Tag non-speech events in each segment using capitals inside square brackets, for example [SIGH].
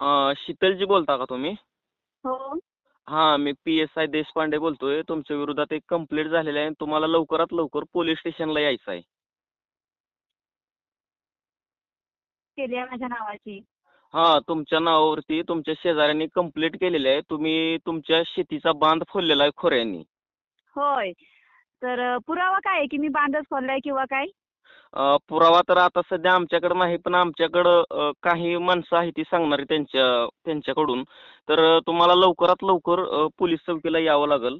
अं, शीतलजी बोलता का तुम्ही? हो. हां मी पी एस आय देशपांडे बोलतोय. तुमच्या विरोधात एक कंप्लेंट झालेली आहे तुम्हाला लवकरात लवकर पोलीस स्टेशनला यायचं आहे. केली आहे माझ्या नावाची. हां तुमच्या नावावरती तुमच्या शेजाऱ्यांनी कंप्लेंट केलेली आहे. तुम्ही तुमच्या शेतीचा बांध फोडलेला आहे खोऱ्यांनी. होय. तर अ, पुरावा काय आहे की मी बांधच खोललाय किंवा काय? पुरावा तर आता सध्या आमच्याकडे नाही पण आमच्याकडं काही माणसं आहेत ती सांगणारी त्यांच्या त्यांच्याकडून. तर तुम्हाला लवकरात लवकर पोलीस चौकीला यावं लागेल.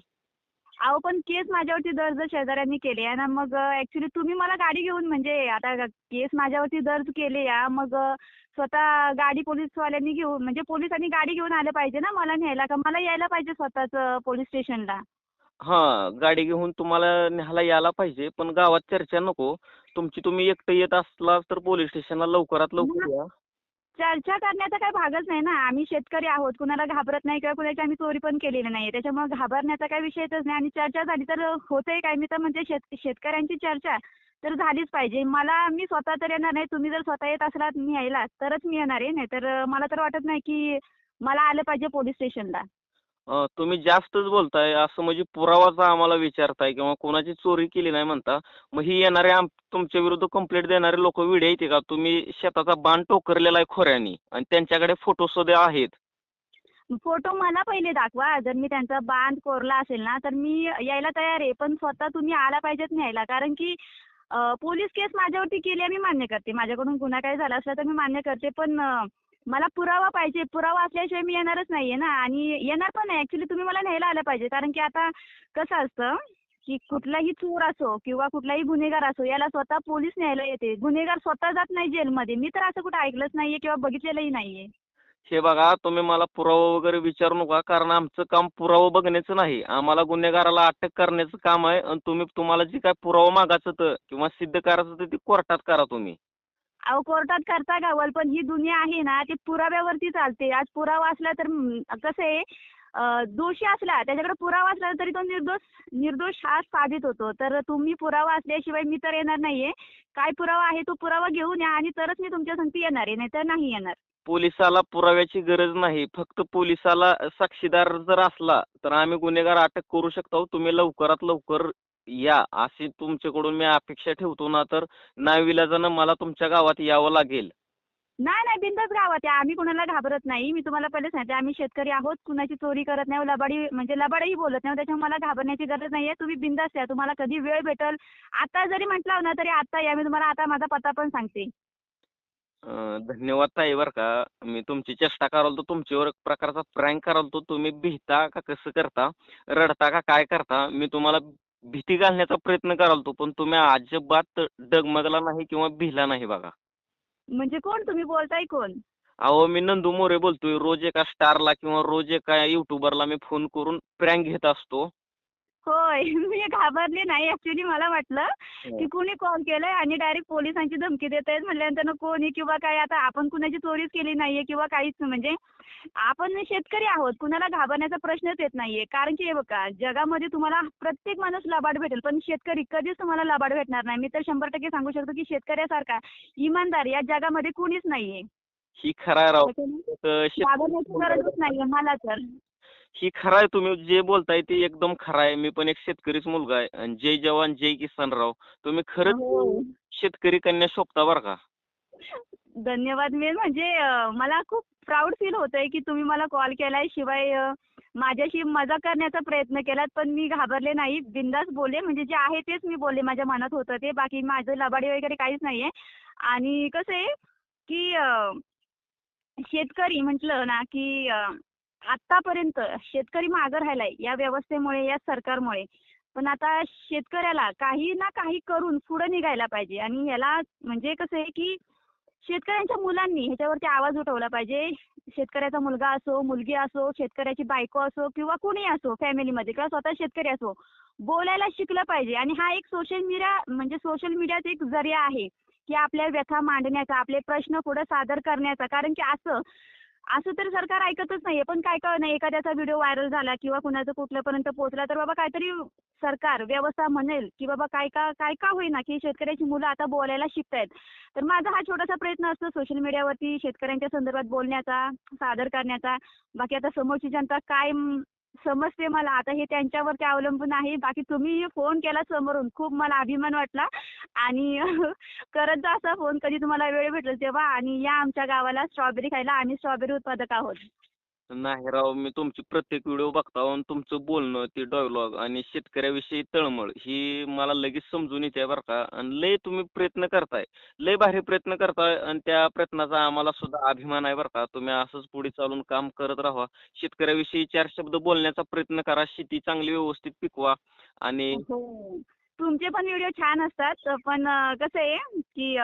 अहो पण केस माझ्यावरती दर्ज शेजाऱ्यांनी केली आहे ना मग ऍक्च्युली तुम्ही मला गाडी घेऊन म्हणजे आता केस माझ्यावरती दर्ज केली आहे मग स्वतः गाडी पोलीसवाल्यांनी घेऊन म्हणजे पोलिसांनी गाडी घेऊन आलं पाहिजे ना मला न्यायला का मला यायला पाहिजे स्वतःच पोलीस स्टेशनला? हां गाडी घेऊन तुम्हाला न्यायला यायला पाहिजे पण गावात चर्चा नको. तुमची तुम्ही एकटं येत असला तर पोलीस स्टेशनला लवकरात लवकर या. चर्चा करण्याचा काही भागच नाही ना. आम्ही शेतकरी आहोत. कुणाला घाबरत नाही किंवा कुणाची आम्ही चोरी पण केलेली नाही त्याच्यामुळे घाबरण्याचा काही विषयच नाही. आणि चर्चा झाली तर होतंय काय? मी तर म्हणजे शेत शेतकऱ्यांची चर्चा तर झालीच पाहिजे. मला मी स्वतः तर येणार नाही. तुम्ही जर स्वतः येत असलात मी यायला. तरच मी येणार आहे. नाही तर मला तर वाटत नाही की मला आलं पाहिजे पोलीस स्टेशनला. तुम्ही जास्तच बोलताय असं म्हणजे पुरावाचा आम्हाला विचारताय किंवा कोणाची चोरी केली नाही म्हणता मग ही येणारे आम तुमच्या विरुद्ध कंप्लेंट देणारे लोक विडे येते का? तुम्ही शेताचा बाण टोकरलेला आहे खोऱ्यानी आणि त्यांच्याकडे फोटो सुद्धा आहेत. फोटो मला पहिले दाखवा. जर मी त्यांचा बांध कोरला असेल ना तर मी यायला तयार आहे. पण स्वतः तुम्ही आला पाहिजेत न्यायला. कारण की पोलीस केस माझ्यावरती केली आहे मी मान्य करते. माझ्याकडून गुन्हा काही झाला असला तर मी मान्य करते. पण मला पुरावा पाहिजे. पुरावा असल्याशिवाय मी येणारच नाहीये ना. आणि येणार पण नाही. ऍक्च्युली तुम्ही मला न्यायला आलं पाहिजे. कारण की आता कसं असतं की कुठलाही चोर असो किंवा कुठलाही गुन्हेगार असो याला स्वतः पोलीस न्यायला येते. गुन्हेगार स्वतः जात नाही जेलमध्ये. मी तर असं कुठं ऐकलंच नाहीये किंवा बघितलेलंही नाहीये. हे बघा तुम्ही मला पुरावा वगैरे विचारू नका. कारण आमचं काम पुरावा बघण्याचं नाही. आम्हाला गुन्हेगाराला अटक करण्याचं काम आहे. आणि तुम्ही तुम्हाला जे काय पुरावा मागायचं तर किंवा सिद्ध करायचं तर ते कोर्टात करा तुम्ही. अहो कोर्टात करता गावल पण ही दुनिया आहे ना ती पुराव्यावरती चालते. आज पुरावा असला तर कसं आहे दोषी असला त्याच्याकडे पुरावा असला तरी तो निर्दोष निर्दोष हा साधित होतो. तर तुम्ही पुरावा असल्याशिवाय मी तर येणार नाहीये. काय पुरावा आहे तो पुरावा घेऊन या आणि तरच मी तुमच्या संगती येणार आहे नाहीतर नाही येणार. पोलिसाला पुराव्याची गरज नाही. फक्त पोलिसाला साक्षीदार जर असला तर आम्ही गुन्हेगार अटक करू शकतो. तुम्ही लवकरात लवकर या अशी तुमच्याकडून मी अपेक्षा ठेवतो ना तर नाविलाजानं मला तुमच्या गावात यावं लागेल. नाही नाही बिंदास गावात आहे आम्ही कुणाला घाबरत नाही. मी तुम्हाला पहिले सांगते आम्ही शेतकरी आहोत. कुणाची चोरी करत नाही लबाडी म्हणजे लबाडही बोलत नाही. त्याच्यामुळे मला घाबरण्याची गरज नाहीये. तुम्ही बिंदास या. तुम्हाला कधी वेळ भेटल आता जरी म्हटलं ना तरी आता या. मी तुम्हाला आता माझा पत्ता पण सांगते. अं, धन्यवाद ताई बरं का. मी तुमची चेष्टा कराल तो तुमच्यावर एक प्रकारचा प्रँक कराल तो तुम्ही भिता का कसं करता? रडता का काय करता? मी तुम्हाला भीती घालण्याचा प्रयत्न कराल तो पण तुम्ही अजिबात डगमगला नाही किंवा भिला नाही बघा. म्हणजे कोण? तुम्ही बोलताय कोण? अहो मी नंदू मोरे बोलतोय. रोज एका स्टारला किंवा रोज एका युट्यूबरला मी फोन करून प्रँक घेत असतो. होय [LAUGHS] मी घाबरले नाही ऍक्च्युली मला वाटलं की कुणी कॉल केलाय आणि डायरेक्ट पोलिसांची धमकी देत आहेत म्हटल्यानंतर कोणी किंवा काय आता आपण कुणाची चोरीच केली नाहीये किंवा काहीच म्हणजे आपण शेतकरी आहोत कुणाला घाबरण्याचा प्रश्नच येत नाहीये. कारण की हे बघा जगामध्ये तुम्हाला प्रत्येक माणूस लबाड भेटेल पण शेतकरी कधीच तुम्हाला लबाड भेटणार नाही. मी तर शंभर टक्के सांगू शकतो की शेतकऱ्यासारखा इमानदार या जगामध्ये कुणीच नाहीये. ही खरं राव. गरजच नाहीये मला तर. ही खरं आहे तुम्ही जे बोलताय ते एकदम खरं आहे मी पण एक शेतकरीच मुलगा आहे. आणि जय जवान जय किसान राव. तुम्ही खरंच हो. शेतकरी कन्या शोभता बरं का? धन्यवाद. मी म्हणजे अं, मला खूप प्राऊड फील होतंय की तुम्ही मला कॉल केलाय. शिवाय अं, माझ्याशी मजा करण्याचा प्रयत्न केलात पण मी घाबरले नाही. बिंदास बोलले म्हणजे जे आहे तेच मी बोलले माझ्या मनात होतं ते. बाकी माझं लबाडी वगैरे काहीच नाहीये. आणि कसं आहे की अं, शेतकरी म्हटलं ना की अं, आतापर्यंत शेतकरी मागं राहिलाय या व्यवस्थेमुळे या सरकारमुळे. पण आता शेतकऱ्याला काही ना काही करून पुढे निघायला पाहिजे. आणि याला म्हणजे कसं आहे की शेतकऱ्यांच्या मुलांनी ह्याच्यावरती आवाज उठवला पाहिजे. शेतकऱ्याचा मुलगा असो मुलगी असो शेतकऱ्याची बायको असो किंवा कुणी असो फॅमिलीमध्ये किंवा स्वतः शेतकरी असो बोलायला शिकलं पाहिजे. आणि हा एक सोशल मीडिया म्हणजे सोशल मीडियाचा एक जरिया आहे की आपल्या व्यथा मांडण्याचा आपले प्रश्न पुढे सादर करण्याचा. कारण की असं असं तर सरकार ऐकतच नाहीये. पण काय कळ नाही एखाद्याचा व्हिडिओ व्हायरल झाला किंवा कुणाचं कुठल्यापर्यंत पोहोचला तर बाबा काहीतरी सरकार व्यवस्था म्हणेल की बाबा काय का काय का होईना की शेतकऱ्याची मुलं आता बोलायला शिकतायत. तर माझा हा छोटासा प्रयत्न असतो सोशल मीडियावरती शेतकऱ्यांच्या संदर्भात बोलण्याचा सादर करण्याचा. बाकी आता समोरची जनता काय समजते मला. आता हे त्यांच्यावरती अवलंबून आहे. बाकी तुम्ही फोन केला समोरून. खूप मला अभिमान वाटला. आणि [LAUGHS] करत जा असा फोन कधी तुम्हाला वेळ भेटेल तेव्हा. आणि या आमच्या गावाला स्ट्रॉबेरी खायला. आम्ही स्ट्रॉबेरी उत्पादक आहोत. नाही राव मी तुमची प्रत्येक व्हिडिओ बघता आणि तुमचं बोलणं ते डायलॉग आणि शेतकऱ्याविषयी तळमळ ही मला लगेच समजून येते बरं का. आणि लय तुम्ही प्रयत्न करताय लय भारी प्रयत्न करताय आणि त्या प्रयत्नाचा आम्हाला सुद्धा अभिमान आहे बरं का. तुम्ही असंच पुढे चालून काम करत राहा. शेतकऱ्याविषयी चार शब्द बोलण्याचा प्रयत्न करा शेती चांगली व्यवस्थित पिकवा आणि हो, हो. तुमचे पण व्हिडिओ छान असतात पण कसं आहे की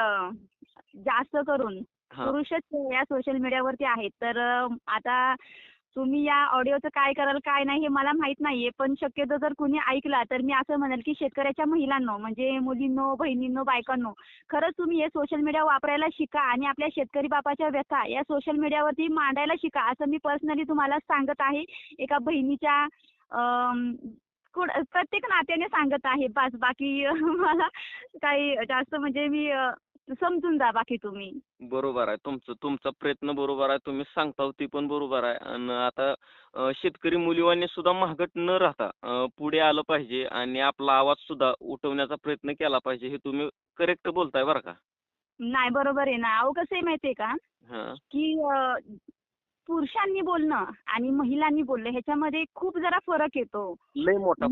जास्त करून पुरुषच या सोशल मीडियावरती आहेत. तर आता तुम्ही या ऑडिओचं काय कराल काय नाही हे मला माहीत नाहीये. पण शक्यतो जर कुणी ऐकला तर मी असं म्हणेल की शेतकऱ्याच्या महिलांनो म्हणजे मुलींनो बहिणींनो बायकांनो खरंच तुम्ही हे सोशल मीडिया वापरायला शिका आणि आपल्या शेतकरी बापाच्या व्यथा या सोशल मीडियावरती मांडायला शिका असं मी पर्सनली तुम्हाला सांगत आहे. एका बहिणीच्या प्रत्येक नात्याने सांगत आहे. बस बाकी [LAUGHS] मला काही जास्त म्हणजे मी समजून जा बाकी तुम्ही. बरोबर आहे. तुमचं तुमचा प्रयत्न बरोबर आहे. तुम्ही सांगता ती पण बरोबर आहे. आणि आता शेतकरी मुलीवानी सुद्धा महागट न राहता पुढे आलं पाहिजे आणि आपला आवाज सुद्धा उठवण्याचा प्रयत्न केला पाहिजे हे तुम्ही करेक्ट बोलताय बरं का? नाही बरोबर आहे ना. अहो कसं आहे माहितीये का? की पुरुषांनी बोलणं आणि महिलांनी बोलणं ह्याच्यामध्ये खूप जरा फरक येतो. लय मोठा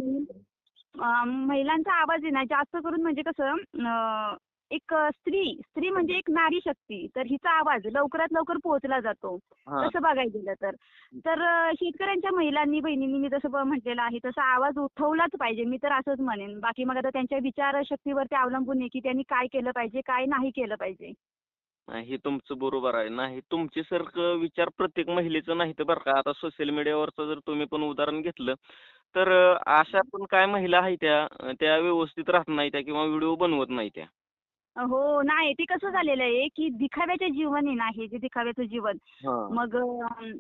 महिलांचा आवाज आहे ना जास्त करून म्हणजे कसं एक स्त्री स्त्री म्हणजे एक नारी शक्ती तर हिचा आवाज लवकरात लवकर पोहोचला जातो. तसं बघायला गेलं तर. तर शेतकऱ्यांच्या महिलांनी बहिणींनी मी जसं म्हटलेलं आहे तसा आवाज उठवलाच पाहिजे. मी तर असंच म्हणेन. बाकी मग आता त्यांच्या विचारशक्तीवरती अवलंबून आहे की त्यांनी काय केलं पाहिजे काय नाही केलं पाहिजे. हे तुमचं बरोबर आहे. नाही तुमचे सारखं विचार प्रत्येक महिलेचं नाही तर बरं का. आता सोशल मीडियावरचं जर तुम्ही पण उदाहरण घेतलं तर अशा पण काय महिला आहेत त्या त्या व्यवस्थित राहत नाही त्या किंवा व्हिडिओ बनवत नाही त्या. हो नाही ते कसं झालेलं आहे की दिखाव्याचे जीवन आहे ना हे जे दिखाव्याचं जीवन. मग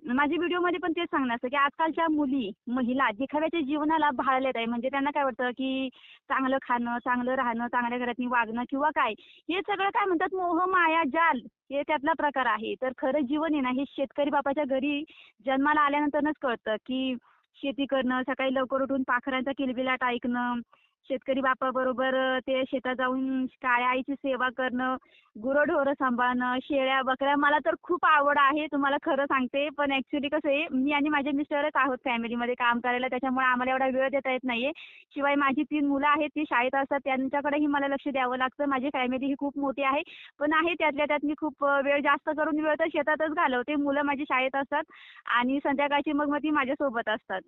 माझ्या व्हिडिओमध्ये पण तेच सांगणार की आजकालच्या मुली महिला दिखाव्याच्या जीवनाला भाळल्यात आहे. म्हणजे त्यांना काय वाटतं की चांगलं खाणं चांगलं राहणं चांगल्या घरात वागणं किंवा काय हे सगळं काय म्हणतात मोह माया जाल हे त्यातला प्रकार आहे. तर खरं जीवन आहे ना हे शेतकरी बापाच्या घरी जन्माला आल्यानंतरच कळतं की शेती करणं सकाळी लवकर उठून पाखरांचा किलबिलाट ऐकणं शेतकरी बापाबरोबर ते शेतात जाऊन काळ्या आईची सेवा करणं गुरंढोरं सांभाळणं शेळ्या बकऱ्या मला तर खूप आवड आहे तुम्हाला खरं सांगते. पण ऍक्च्युली कसं आहे मी आणि माझे मिस्टरच आहोत फॅमिलीमध्ये काम करायला त्याच्यामुळे आम्हाला एवढा वेळ देता येत नाहीये. शिवाय माझी तीन मुलं आहेत ती शाळेत असतात त्यांच्याकडेही मला लक्ष द्यावं लागतं. माझी फॅमिली ही खूप मोठी आहे पण आहे त्यातल्या त्यात मी खूप वेळ जास्त करून वेळ तर शेतातच घालवते. मुलं माझी शाळेत असतात आणि संध्याकाळची मग मग ती माझ्यासोबत असतात.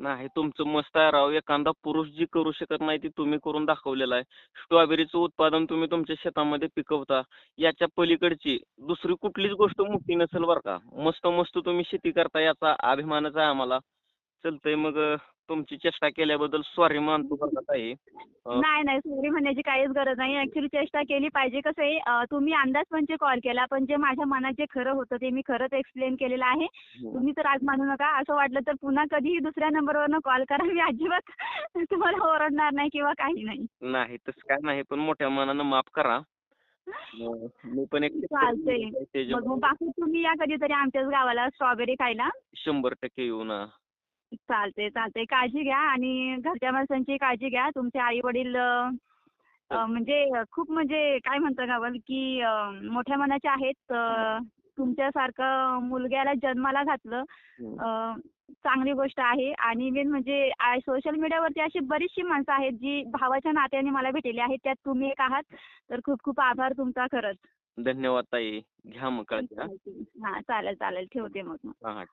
नाही तुमचं मस्त आहे राव. एखादा पुरुष जी करू शकत नाही ती तुम्ही करून दाखवलेलं आहे. स्ट्रॉबेरीचं उत्पादन तुम्ही तुमच्या शेतामध्ये पिकवता. याच्या पलीकडची दुसरी कुठलीच गोष्ट मोठी नसेल बरं का. मस्त मस्त तुम्ही शेती करता याचा अभिमानच आहे आम्हाला. चलतंय. मग तुमची चेष्टा केल्याबद्दल सॉरी मानतो ताई. अं, नाही नाही सॉरी म्हणण्याची काहीच गरज नाही. ऍक्च्युली चेष्टा केली पाहिजे. कसं आहे अं, तुम्ही अंदाज पंचे कॉल केला पण जे माझ्या मनात जे खरं होतं ते मी खरंच एक्सप्लेन केलेलं आहे. तुम्ही तर आज मानू नका. असं वाटलं तर पुन्हा कधीही दुसऱ्या नंबरवरनं कॉल करा. मी अजिबात [LAUGHS] तुम्हाला ओरडणार नाही किंवा काही नाही. नाही तसं काय नाही पण मोठ्या मनानं माफ करा. अं, मी पण एक [LAUGHS] चालतंय. मग बाकी तुम्ही या कधीतरी आमच्याच गावाला स्ट्रॉबेरी खायला. शंभर टक्के येऊ ना. चालते चालते काळजी घ्या आणि घरच्या माणसांची काळजी घ्या. तुमचे आई वडील म्हणजे खूप म्हणजे काय म्हणतात गावाला की मोठ्या मनाचे आहेत. तुमच्यासारखं मुलग्याला जन्माला घातलं. अं, चांगली गोष्ट आहे. आणि मेन म्हणजे सोशल मीडियावरती अशी बरीचशी माणसं आहेत जी भावाच्या नात्याने मला भेटलेली आहेत. त्यात तुम्ही एक आहात. तर खूप खूप आभार तुमचा खरंच. धन्यवाद ताई. घ्या मग काळजी हा. हा चालेल चालेल. ठेवते मग. हा, हा.